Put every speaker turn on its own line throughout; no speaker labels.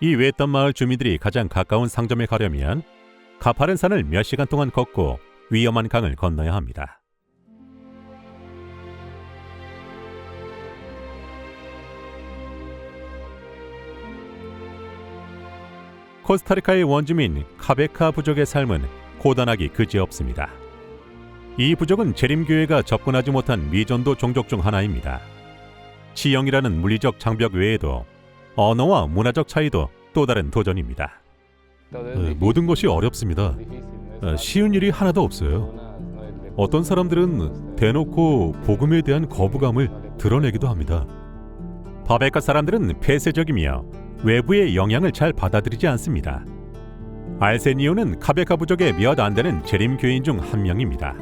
이 외딴 마을 주민들이 가장 가까운 상점에 가려면 가파른 산을 몇 시간 동안 걷고 위험한 강을 건너야 합니다. 코스타리카의 원주민 카베카 부족의 삶은 고단하기 그지없습니다. 이 부족은 재림교회가 접근하지 못한 미전도 종족 중 하나입니다. 지형이라는 물리적 장벽 외에도 언어와 문화적 차이도 또 다른 도전입니다.
어, 모든 것이 어렵습니다.
어, 쉬운 일이 하나도 없어요. 어떤 사람들은 대놓고 복음에 대한 거부감을 드러내기도 합니다. 바베카 사람들은 폐쇄적이며 외부의 영향을 잘 받아들이지 않습니다. 알세니오는 카베카 부족의 몇 안 되는 재림 교인 중 한 명입니다.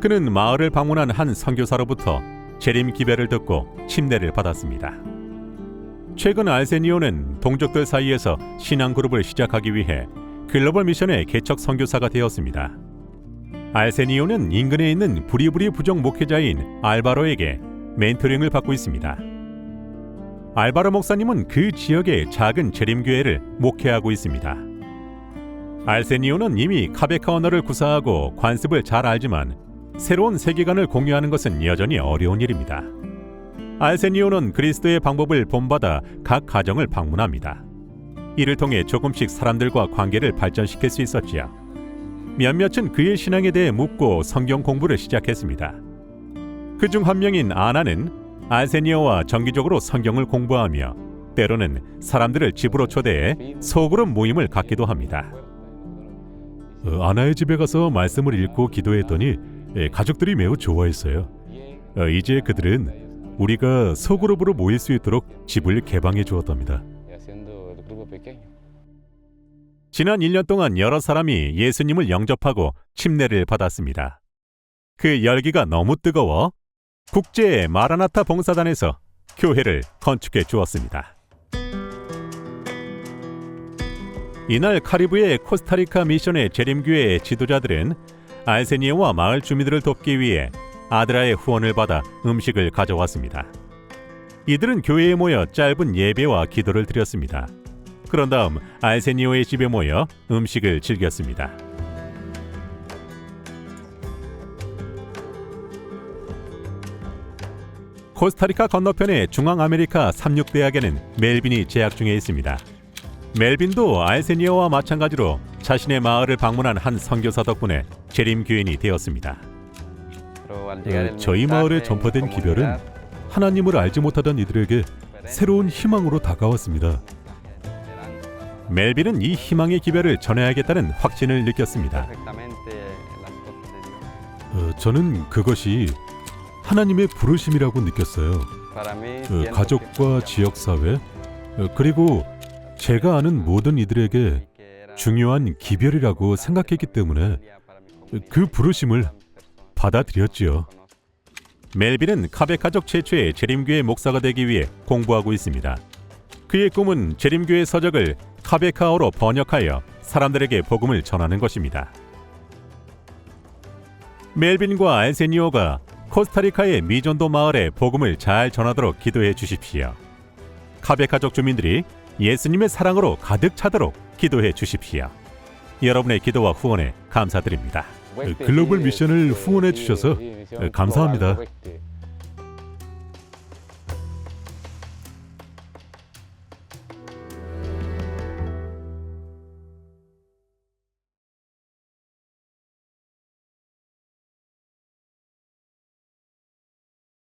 그는 마을을 방문한 한 선교사로부터 재림 기배를 듣고 침례를 받았습니다. 최근 알세니오는 동족들 사이에서 신앙 그룹을 시작하기 위해 글로벌 미션의 개척 선교사가 되었습니다. 알세니오는 인근에 있는 부리부리 부족 목회자인 알바로에게 멘토링을 받고 있습니다. 알바로 목사님은 그 지역의 작은 재림교회를 목회하고 있습니다. 알세니오는 이미 카베카 언어를 구사하고 관습을 잘 알지만 새로운 세계관을 공유하는 것은 여전히 어려운 일입니다. 알세니오는 그리스도의 방법을 본받아 각 가정을 방문합니다. 이를 통해 조금씩 사람들과 관계를 발전시킬 수 있었지요. 몇몇은 그의 신앙에 대해 묻고 성경 공부를 시작했습니다. 그 중 한 명인 아나는 알세니오와 정기적으로 성경을 공부하며 때로는 사람들을 집으로 초대해 소그룹 모임을 갖기도 합니다.
어, 아나의 집에 가서 말씀을 읽고 기도했더니 예, 가족들이 매우 좋아했어요. 어, 이제 그들은 우리가 소그룹으로 모일 수 있도록 집을 개방해 주었답니다.
지난 1년 동안 여러 사람이 예수님을 영접하고 침례를 받았습니다. 그 열기가 너무 뜨거워 국제 마라나타 봉사단에서 교회를 건축해 주었습니다. 이날 카리브의 코스타리카 미션의 재림교회의 지도자들은 알세니오와 마을 주민들을 돕기 위해 아드라의 후원을 받아 음식을 가져왔습니다. 이들은 교회에 모여 짧은 예배와 기도를 드렸습니다. 그런 다음 알세니오의 집에 모여 음식을 즐겼습니다. 코스타리카 건너편의 중앙아메리카 삼육대학에는 멜빈이 재학 중에 있습니다. 멜빈도 알세니오와 마찬가지로 자신의 마을을 방문한 한 선교사 덕분에 재림 교인이 되었습니다.
어, 저희 마을에 전파된 기별은 하나님을 알지 못하던 이들에게 새로운 희망으로 다가왔습니다.
멜빈은 이 희망의 기별을 전해야겠다는 확신을 느꼈습니다.
어, 저는 그것이 하나님의 부르심이라고 느꼈어요. 어, 가족과 지역 사회 어, 그리고 제가 아는 모든 이들에게 중요한 기별이라고 생각했기 때문에 그 부르심을 받아들였지요.
멜빈은 카베카족 최초의 재림교회 목사가 되기 위해 공부하고 있습니다. 그의 꿈은 재림교회 서적을 카베카어로 번역하여 사람들에게 복음을 전하는 것입니다. 멜빈과 알세니오가 코스타리카의 미존도 마을에 복음을 잘 전하도록 기도해 주십시오. 카베카족 주민들이 예수님의 사랑으로 가득 차도록 기도해 주십시오. 여러분의 기도와 후원에 감사드립니다.
글로벌 미션을 후원해 주셔서 감사합니다.